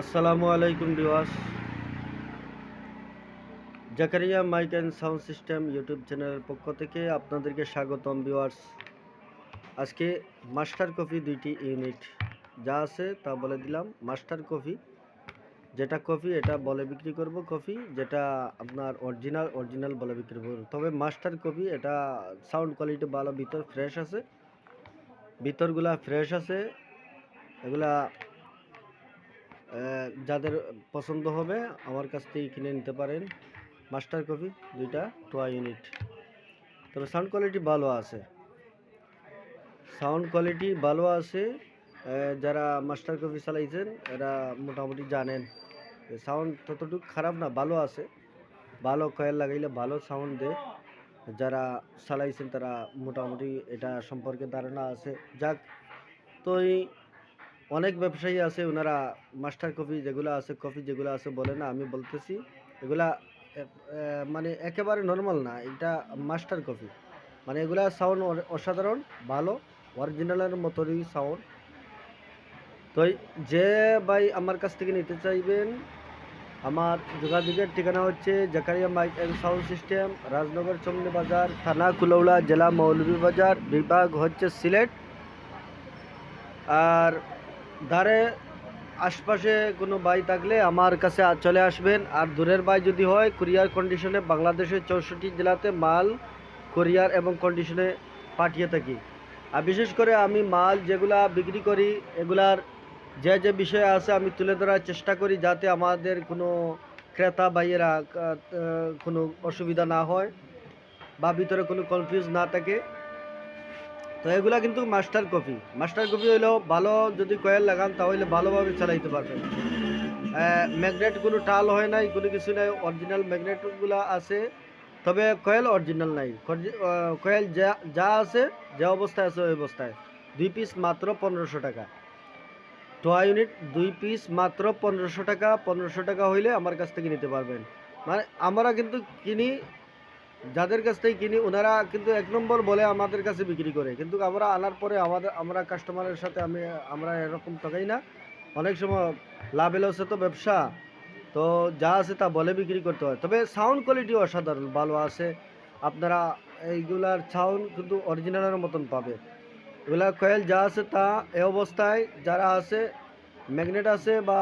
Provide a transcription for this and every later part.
আসসালামু আলাইকুম viewers. Zakaria mike and sound system YouTube চ্যানেলের পক্ষ থেকে আপনাদেরকে স্বাগতম ভিউয়ার্স। আজকে মাস্টার কফি দুইটি ইউনিট যা আছে তা বলে দিলাম। মাস্টার কফি, যেটা কফি এটা বলে বিক্রি করব কফি, যেটা আপনার অরিজিনাল অরিজিনাল বলে বিক্রি করব। তবে মাস্টার কফি এটা সাউন্ড কোয়ালিটি ভালো, ভিতর ফ্রেশ আছে। ভিতরগুলা ফ্রেশ আছে। এগুলা যাদের পছন্দ হবে, আমার কাছ থেকে কিনে নিতে পারেন। মাস্টার কপি দুইটা টোয়া ইউনিট তবে সাউন্ড কোয়ালিটি ভালো আছে। সাউন্ড কোয়ালিটি ভালো আছে। যারা মাস্টার কপি চালাইছেন, এরা মোটামুটি জানেন। সাউন্ড ততটুকু খারাপ না, ভালো আছে। ভালো কয়েল লাগাইলে ভালো সাউন্ড দেয়। যারা চালাইছেন, তারা মোটামুটি এটা সম্পর্কে ধারণা আছে। যাক, তো এই অনেক ব্যবসায়ী আছে, ওনারা মাস্টার কফি যেগুলো আছে, কফি যেগুলো আছে বলে না, আমি বলতেছি, এগুলা মানে একেবারে নর্মাল না, এটা মাস্টার কফি। মানে এগুলা সাউন্ড অসাধারণ, ভালো অরিজিনালের মতোই সাউন্ড তো যে ভাই আমার কাছ থেকে নিতে চাইবেন, আমার যোগাযোগের ঠিকানা হচ্ছে Zakaria mike and sound system, Rajnagar Chomni বাজার, থানা কুলৌলা, জেলা মৌলভীবাজার, বিভাগ হচ্ছে সিলেট। আর ধারে আশপাশে কোনো বাই থাকলে আমার কাছে চলে আসবেন। আর দূরের বাই যদি হয় কুরিয়ার কন্ডিশনে বাংলাদেশের চৌষট্টি জেলাতে মাল কুরিয়ার এবং কন্ডিশনে পাঠিয়ে থাকি। আর বিশেষ করে আমি মাল যেগুলা বিক্রি করি এগুলার যে যে বিষয় আছে আমি তুলে ধরার চেষ্টা করি যাতে আমাদের কোনো ক্রেতা আহ, কোনো অসুবিধা না হয় বা ভিতরে কোনো কনফিউজ না থাকে। তো এগুলা কিন্তু মাস্টার কপি। মাস্টার কপি হইলেও ভালো যদি কয়েল লাগান, তাহলে ভালোভাবে চালাইতে পারবেন। ম্যাগনেট কোনো টাল হয় নাই, কোনো কিছু নাই, অরিজিনাল ম্যাগনেটগুলো আছে। তবে কয়েল অরিজিনাল নাই। কয়েল যা যা আছে, যে অবস্থায় আছে ওই অবস্থায়। দুই পিস মাত্র পনেরোশো টাকা। টোয়া ইউনিট দুই পিস মাত্র পনেরোশো টাকা। পনেরোশো টাকা হইলে আমার কাছ থেকে নিতে পারবেন। মানে আমরা কিন্তু কিনি যাদের কাছ থেকে কিনি, ওনারা কিন্তু এক নম্বর বলে আমাদের কাছে বিক্রি করে। কিন্তু আমরা আনার পরে আমাদের, আমরা কাস্টমারের সাথে আমি, আমরা এরকম ঠকাই না। অনেক সময় লাভ লসে তো ব্যবসা, তো যা আছে তা বলে বিক্রি করতে হয়। তবে সাউন্ড কোয়ালিটি অসাধারণ, ভালো আছে। আপনারা এইগুলার সাউন্ড কিন্তু অরিজিনালের মতন পাবে। এগুলা কয়েল যা আছে তা এ অবস্থায়, যারা আছে ম্যাগনেট আছে বা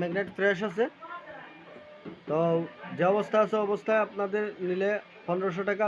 ম্যাগনেট ফ্রেশ আছে তো যে অবস্থা আছে অবস্থায় আপনাদের নিলে পনেরোশো টাকা